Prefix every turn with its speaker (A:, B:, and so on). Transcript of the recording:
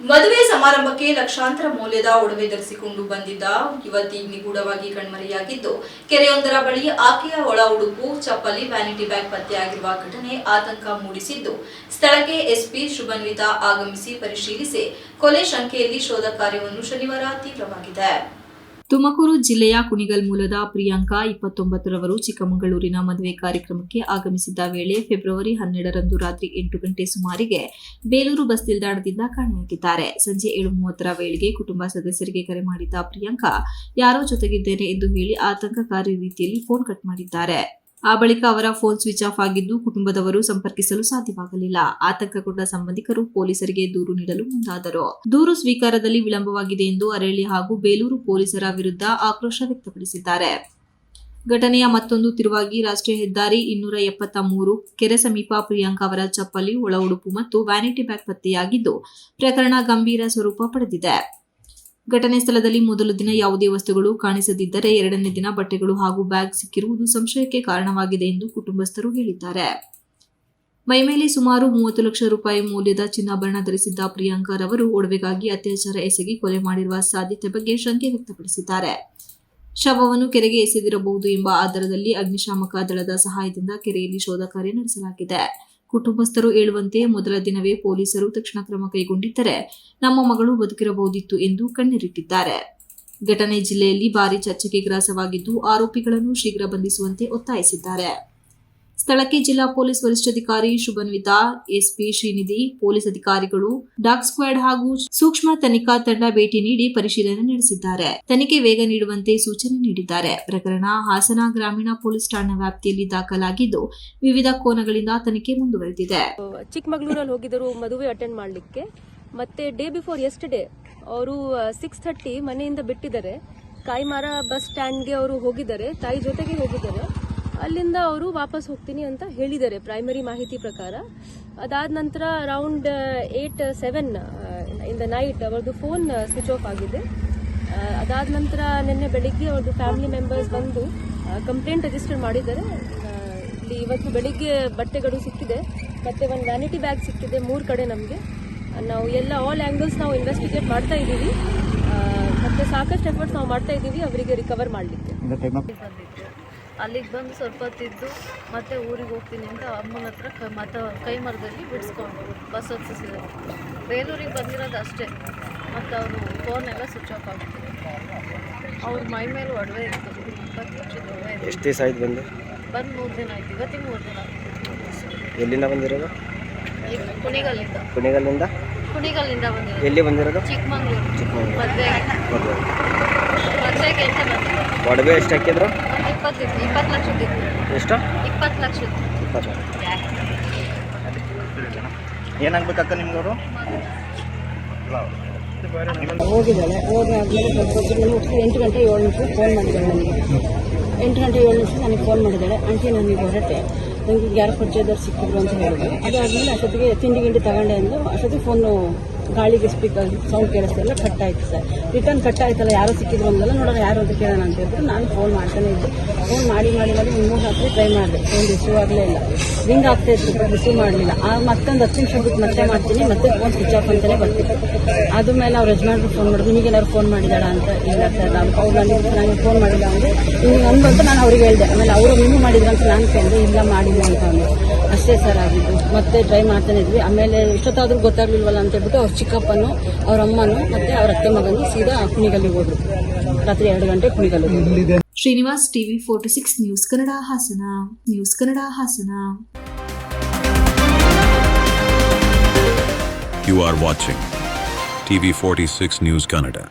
A: ಮದುವೆ ಸಮಾರಂಭಕ್ಕೆ ಲಕ್ಷಾಂತರ ಮೌಲ್ಯದ ಒಡವೆ ಧರಿಸಿಕೊಂಡು ಬಂದಿದ್ದ ಯುವತಿ ನಿಗೂಢವಾಗಿ ಕಣ್ಮರೆಯಾಗಿದ್ದು, ಕೆರೆಯೊಂದರ ಬಳಿ ಆಕೆಯ ಒಳ ಉಡುಪು, ಚಪ್ಪಲಿ ವ್ಯಾನಿಟಿ ಬ್ಯಾಗ್ ಪತ್ತೆಯಾಗಿರುವ ಘಟನೆ ಆತಂಕ ಮೂಡಿಸಿದ್ದು, ಸ್ಥಳಕ್ಕೆ ಎಸ್ಪಿ ಶುಭನ್ವಿತಾ ಆಗಮಿಸಿ ಪರಿಶೀಲಿಸಿ, ಕೊಲೆ ಶಂಕೆಯಲ್ಲಿ ಶೋಧ ಕಾರ್ಯವನ್ನು ಶನಿವಾರ ತೀವ್ರವಾಗಿದೆ. ತುಮಕೂರು ಜಿಲ್ಲೆಯ ಕುಣಿಗಲ್ ಮೂಲದ ಪ್ರಿಯಾಂಕಾ ಇಪ್ಪತ್ತೊಂಬತ್ತರವರು ಚಿಕ್ಕಮಗಳೂರಿನ ಮದುವೆ ಕಾರ್ಯಕ್ರಮಕ್ಕೆ ಆಗಮಿಸಿದ್ದ ವೇಳೆ ಫೆಬ್ರವರಿ ಹನ್ನೆರಡರಂದು ರಾತ್ರಿ ಎಂಟು ಗಂಟೆ ಸುಮಾರಿಗೆ ಬೇಲೂರು ಬಸ್ ನಿಲ್ದಾಣದಿಂದ ಕಾಣೆಯಾಗಿದ್ದಾರೆ. ಸಂಜೆ ಏಳು ಮೂವತ್ತರ ವೇಳೆಗೆ ಕುಟುಂಬ ಸದಸ್ಯರಿಗೆ ಕರೆ ಮಾಡಿದ್ದ ಪ್ರಿಯಾಂಕಾ, ಯಾರೋ ಜೊತೆಗಿದ್ದೇನೆ ಎಂದು ಹೇಳಿ ಆತಂಕಕಾರಿ ರೀತಿಯಲ್ಲಿ ಫೋನ್ ಕಟ್ ಮಾಡಿದ್ದಾರೆ. ಆ ಬಳಿಕ ಅವರ ಫೋನ್ ಸ್ವಿಚ್ ಆಫ್ ಆಗಿದ್ದು ಕುಟುಂಬದವರು ಸಂಪರ್ಕಿಸಲು ಸಾಧ್ಯವಾಗಲಿಲ್ಲ. ಆತಂಕಗೊಂಡ ಸಂಬಂಧಿಕರು ಪೊಲೀಸರಿಗೆ ದೂರು ನೀಡಲು ಮುಂದಾದರು. ದೂರು ಸ್ವೀಕಾರದಲ್ಲಿ ವಿಳಂಬವಾಗಿದೆ ಎಂದು ಅರಳಿ ಹಾಗೂ ಬೇಲೂರು ಪೊಲೀಸರ ವಿರುದ್ಧ ಆಕ್ರೋಶ ವ್ಯಕ್ತಪಡಿಸಿದ್ದಾರೆ. ಘಟನೆಯ ಮತ್ತೊಂದು ತಿರುವಾಗಿ ರಾಷ್ಟ್ರೀಯ ಹೆದ್ದಾರಿ ಇನ್ನೂರ ಎಪ್ಪತ್ತ ಮೂರು, ಕೆರೆ ಸಮೀಪ ಪ್ರಿಯಾಂಕಾ ಅವರ ಚಪ್ಪಲಿ, ಒಳ ಉಡುಪು ಮತ್ತು ವ್ಯಾನಿಟಿ ಬ್ಯಾಗ್ ಪತ್ತೆಯಾಗಿದ್ದು, ಪ್ರಕರಣ ಗಂಭೀರ ಸ್ವರೂಪ ಪಡೆದಿದೆ. ಘಟನೆ ಸ್ಥಳದಲ್ಲಿ ಮೊದಲ ದಿನ ಯಾವುದೇ ವಸ್ತುಗಳು ಕಾಣಿಸದಿದ್ದರೆ ಎರಡನೇ ದಿನ ಬಟ್ಟೆಗಳು ಹಾಗೂ ಬ್ಯಾಗ್ ಸಿಕ್ಕಿರುವುದು ಸಂಶಯಕ್ಕೆ ಕಾರಣವಾಗಿದೆ ಎಂದು ಕುಟುಂಬಸ್ಥರು ಹೇಳಿದ್ದಾರೆ. ಮೈಮೇಲೆ ಸುಮಾರು ಮೂವತ್ತು ಲಕ್ಷ ರೂಪಾಯಿ ಮೌಲ್ಯದ ಚಿನ್ನಾಭರಣ ಧರಿಸಿದ್ದ ಪ್ರಿಯಾಂಕಾ ರವರು ಒಡವೆಗಾಗಿ ಅತ್ಯಾಚಾರ ಎಸಗಿ ಕೊಲೆ ಮಾಡಿರುವ ಸಾಧ್ಯತೆ ಬಗ್ಗೆ ಶಂಕೆ ವ್ಯಕ್ತಪಡಿಸಿದ್ದಾರೆ. ಶವವನ್ನು ಕೆರೆಗೆ ಎಸೆದಿರಬಹುದು ಎಂಬ ಆಧಾರದಲ್ಲಿ ಅಗ್ನಿಶಾಮಕ ದಳದ ಸಹಾಯದಿಂದ ಕೆರೆಯಲ್ಲಿ ಶೋಧ ಕಾರ್ಯ ನಡೆಸಲಾಗಿದೆ. ಕುಟುಂಬಸ್ಥರು ಹೇಳುವಂತೆ ಮೊದಲ ದಿನವೇ ಪೊಲೀಸರು ತಕ್ಷಣ ಕ್ರಮ ಕೈಗೊಂಡಿದ್ದರೆ ನಮ್ಮ ಮಗಳು ಬದುಕಿರಬಹುದಿತ್ತು ಎಂದು ಕಣ್ಣೀರಿಟ್ಟಿದ್ದಾರೆ. ಘಟನೆ ಜಿಲ್ಲೆಯಲ್ಲಿ ಭಾರಿ ಚರ್ಚೆಗೆ ಗ್ರಾಸವಾಗಿದ್ದು ಆರೋಪಿಗಳನ್ನು ಶೀಘ್ರ ಬಂಧಿಸುವಂತೆ ಒತ್ತಾಯಿಸಿದ್ದಾರೆ. ಸ್ಥಳಕ್ಕೆ ಜಿಲ್ಲಾ ಪೊಲೀಸ್ ವರಿಷ್ಠಾಧಿಕಾರಿ ಶುಭನ್ವಿತಾ, ಎಸ್ಪಿ ಶ್ರೀನಿಧಿ, ಪೊಲೀಸ್ ಅಧಿಕಾರಿಗಳು, ಡಾಗ್ ಸ್ಕ್ವಾಡ್ ಹಾಗೂ ಸೂಕ್ಷ್ಮ ತನಿಖಾ ತಂಡ ಭೇಟಿ ನೀಡಿ ಪರಿಶೀಲನೆ ನಡೆಸಿದ್ದಾರೆ. ತನಿಖೆ ವೇಗ ನೀಡುವಂತೆ ಸೂಚನೆ ನೀಡಿದ್ದಾರೆ. ಪ್ರಕರಣ ಹಾಸನ ಗ್ರಾಮೀಣ ಪೊಲೀಸ್ ಠಾಣಾ ವ್ಯಾಪ್ತಿಯಲ್ಲಿ ದಾಖಲಾಗಿದ್ದು, ವಿವಿಧ ಕೋನಗಳಿಂದ ತನಿಖೆ ಮುಂದುವರೆದಿದೆ.
B: ಚಿಕ್ಕಮಗಳೂರಲ್ಲಿ ಹೋಗಿದ್ದರು, ಮದುವೆ ಅಟೆಂಡ್ ಮಾಡಲಿಕ್ಕೆ. ಮತ್ತೆ ಡೇ ಬಿಫೋರ್ ಎಸ್ಟರ್ಡೇ ಅವರು ಸಿಕ್ಸ್ ಥರ್ಟಿ ಮನೆಯಿಂದ ಬಿಟ್ಟಿದ್ದಾರೆ. ಕಾಯಿಮಾರ ಬಸ್ ಸ್ಟ್ಯಾಂಡ್ಗೆ ಅವರು ಹೋಗಿದ್ದಾರೆ. ತಾಯಿ ಜೊತೆಗೆ ಹೋಗಿದ್ದಾರೆ. ಅಲ್ಲಿಂದ ಅವರು ವಾಪಸ್ ಹೋಗ್ತೀನಿ ಅಂತ ಹೇಳಿದ್ದಾರೆ ಪ್ರೈಮರಿ ಮಾಹಿತಿ ಪ್ರಕಾರ. ಅದಾದ ನಂತರ around eight seven in the night ಅವ್ರದ್ದು ಫೋನ್ ಸ್ವಿಚ್ ಆಫ್ ಆಗಿದೆ. ಅದಾದ ನಂತರ ನಿನ್ನೆ ಬೆಳಿಗ್ಗೆ ಅವ್ರದ್ದು ಫ್ಯಾಮಿಲಿ ಮೆಂಬರ್ಸ್ ಬಂದು ಕಂಪ್ಲೇಂಟ್ ರಿಜಿಸ್ಟರ್ ಮಾಡಿದ್ದಾರೆ. ಇಲ್ಲಿ ಇವತ್ತು ಬೆಳಿಗ್ಗೆ ಬಟ್ಟೆಗಳು ಸಿಕ್ಕಿದೆ. ಮತ್ತು ಒಂದು ವ್ಯಾನಿಟಿ ಬ್ಯಾಗ್ ಸಿಕ್ಕಿದೆ ಮೂರು ಕಡೆ ನಮಗೆ. ನಾವು ಎಲ್ಲ ಆಲ್ ಆ್ಯಂಗಲ್ಸ್ ನಾವು ಇನ್ವೆಸ್ಟಿಗೇಟ್ ಮಾಡ್ತಾ ಇದ್ದೀವಿ. ಮತ್ತು ಸಾಕಷ್ಟು ಎಫರ್ಟ್ಸ್ ನಾವು ಮಾಡ್ತಾ ಇದ್ದೀವಿ, ಅವರಿಗೆ ರಿಕವರ್ ಮಾಡಲಿಕ್ಕೆ.
C: ಅಲ್ಲಿಗೆ ಬಂದು ಸ್ವಲ್ಪ ಹೊತ್ತಿದ್ದು ಮತ್ತೆ ಊರಿಗೆ ಹೋಗ್ತೀನಿ ಅಂತ ಅಮ್ಮನ ಹತ್ರ ಕ ಮತ ಕೈ ಮರದಲ್ಲಿ ಬಿಡಿಸ್ಕೊಂಡು ಬಸ್ ಹತ್ತಿಸಿದೆ ಬೇಲೂರಿಗೆ ಬಂದಿರೋದು ಅಷ್ಟೇ. ಮತ್ತು ಅವರು ಫೋನ್ ಎಲ್ಲ ಸ್ವಿಚ್ ಆಫ್ ಆಗ್ತಿದೆ ಅವ್ರ ಮೈ ಮೇಲೆ ಒಡವೆ ಇತ್ತು. ಇಪ್ಪತ್ತು ಲಕ್ಷದ ಒಡವೆ
D: ಎಷ್ಟು ದಿವಸ ಆಯ್ತು ಬಂದು?
C: ಬಂದು ಮೂರು ದಿನ ಆಯ್ತು. ಇವತ್ತಿಗೆ ಮೂರು ದಿನ ಆಯ್ತು.
D: ಎಲ್ಲಿಂದ ಬಂದಿರೋದು?
C: ಕುಣಿಗಲ್ಲಿಂದ.
D: ಕುಣಿಗಲ್ಲಿಂದ?
C: ಕುಣಿಗಲ್ಲಿಂದ ಬಂದಿರೋದು.
D: ಎಲ್ಲಿ ಬಂದಿರೋದು?
C: ಚಿಕ್ಕಮಂಗ್ಳೂರು.
D: ಚಿಕ್ಕಮಗಳೂರು.
C: ಮದುವೆ
D: ಮದುವೆ
C: ಮದುವೆಗೆ
D: ಒಡವೆ ಎಷ್ಟು ಹಾಕಿದ್ರು?
C: ಇಪ್ಪತ್ತಿತ್ತು ಇಪ್ಪತ್ತು ಲಕ್ಷದಿತ್ತು
D: ಎಷ್ಟು?
C: ಇಪ್ಪತ್ತು ಲಕ್ಷದ
D: ಇಪ್ಪತ್ತು
E: ಏನಾಗ್ಬೇಕಕ್ಕ ನಿಮ್ಗವರು?
F: ಹೋಗಿದ್ದಾಳೆ. ಹೋಗಾದ್ಮೇಲೆ ಸ್ವಲ್ಪ ಎಂಟು ಗಂಟೆ ಏಳು ನಿಮಿಷ ಫೋನ್ ಮಾಡಿದ್ದಾಳೆ ನನಗೆ. ಎಂಟು ಗಂಟೆ ಏಳು ನಿಮಿಷ ನನಗೆ ಫೋನ್ ಮಾಡಿದ್ದಾಳೆ. ಆಂಟಿ ನನಗೆ ಹೊರಟೆ ನನಗೆ ಯಾರು ಪರಿಚಯದವ್ರು ಸಿಕ್ಕಿದ್ರು ಅಂತ ಹೇಳಿದ್ರು. ಅದಾದಮೇಲೆ ಅಷ್ಟೊತ್ತಿಗೆ ತಿಂಡಿ ಗಿಂಡಿ ತಗೊಂಡೆ ಅಂದು ಅಷ್ಟೊತ್ತಿಗೆ ಫೋನು ಗಾಳಿಗೆ ಸ್ಪೀಕರ್ ಸೌಂಡ್ ಕೇಳಿಸ್ತಿಲ್ಲ ಕಟ್ ಆಯ್ತು ಸರ್ ರಿಟರ್ನ್ ಕಟ್ ಆಯ್ತಲ್ಲ, ಯಾರೋ ಸಿಕ್ಕಿದ್ರು ಅಂದಲ್ಲ, ನೋಡೋಣ ಯಾರು ಅಂತ ಕೇಳೋಣ ಅಂತ ಹೇಳ್ಬಿಟ್ಟು ನಾನು ಫೋನ್ ಮಾಡ್ತಾನೆ ಇದ್ದೆ. ಫೋನ್ ಮಾಡಿ ಮಾಡಿ ಮಾಡಿ ಮೂರು ರಾತ್ರಿ ಟ್ರೈ ಮಾಡಿದೆ. ಫೋನ್ ರಿಸೀವ್ ಆಗಲೇ ಇಲ್ಲ. ರಿಂಗ್ ಆಗ್ತಾ ಇತ್ತು ರಿಸೀವ್ ಮಾಡಲಿಲ್ಲ. ಆ ಮತ್ತೊಂದು ಹತ್ತು ನಿಮಿಷ ಬಿಟ್ಟು ಮತ್ತೆ ಮಾಡ್ತೀನಿ, ಮತ್ತೆ ಫೋನ್ ಸ್ವಿಚ್ ಆಫ್ ಅಂತಲೇ ಬರ್ತಿತ್ತು ಮೇಲೆ ಅವ್ರು ಯಜಮಾನ್ರು ಫೋನ್ ಮಾಡಿದ್ರು ನಿಮಗೇನಾದ್ರು ಫೋನ್ ಮಾಡಿದಾಳ ಅಂತ? ಇಲ್ಲ ಸರ್ ನಾನು ಅವ್ರು ನನಗೆ ನನಗೆ ಫೋನ್ ಮಾಡಿಲ್ಲ ಅಂದರೆ ನಿಮಗೆ ಒಂದು ಅಂತ ನಾನು ಅವ್ರಿಗೆ ಹೇಳಿದೆ. ಆಮೇಲೆ ಅವರು ನಿಮ್ಮ ಮಾಡಿದ್ರು ಅಂತ ನಾನು ಕೇಳಿದೆ, ಇಲ್ಲ, ಮಾಡಿಲ್ಲ ಅಂತ. ಅಂದರು. ಅಷ್ಟೇ ಸರ್ ಆಗಿದ್ದು. ಮತ್ತೆ ಟ್ರೈ ಮಾಡ್ತಾನೆ ಇದ್ವಿ. ಆಮೇಲೆ ಇಷ್ಟೊತ್ತಾದರೂ ಗೊತ್ತಾಗ್ಲಿಲ್ವಲ್ಲ ಅಂತ ಹೇಳ್ಬಿಟ್ಟು ಅವ್ರ ಚಿಕ್ಕಪ್ಪನು ಅವ್ರ ಅಮ್ಮನು ಮತ್ತೆ ಅವ್ರ ಅತ್ತೆ ಮಗನು ಸೀದಾ ಕುಣಿಗಲ್ಲಿಗೆ ಹೋದ್ರು. ರಾತ್ರಿ ಎರಡು ಗಂಟೆ ಕುಣಿಗಲ್ಲಿ
A: Srinivas TV forty six news Kannada Hassan news Kannada Hassan.
G: You are watching TV46 News Canada.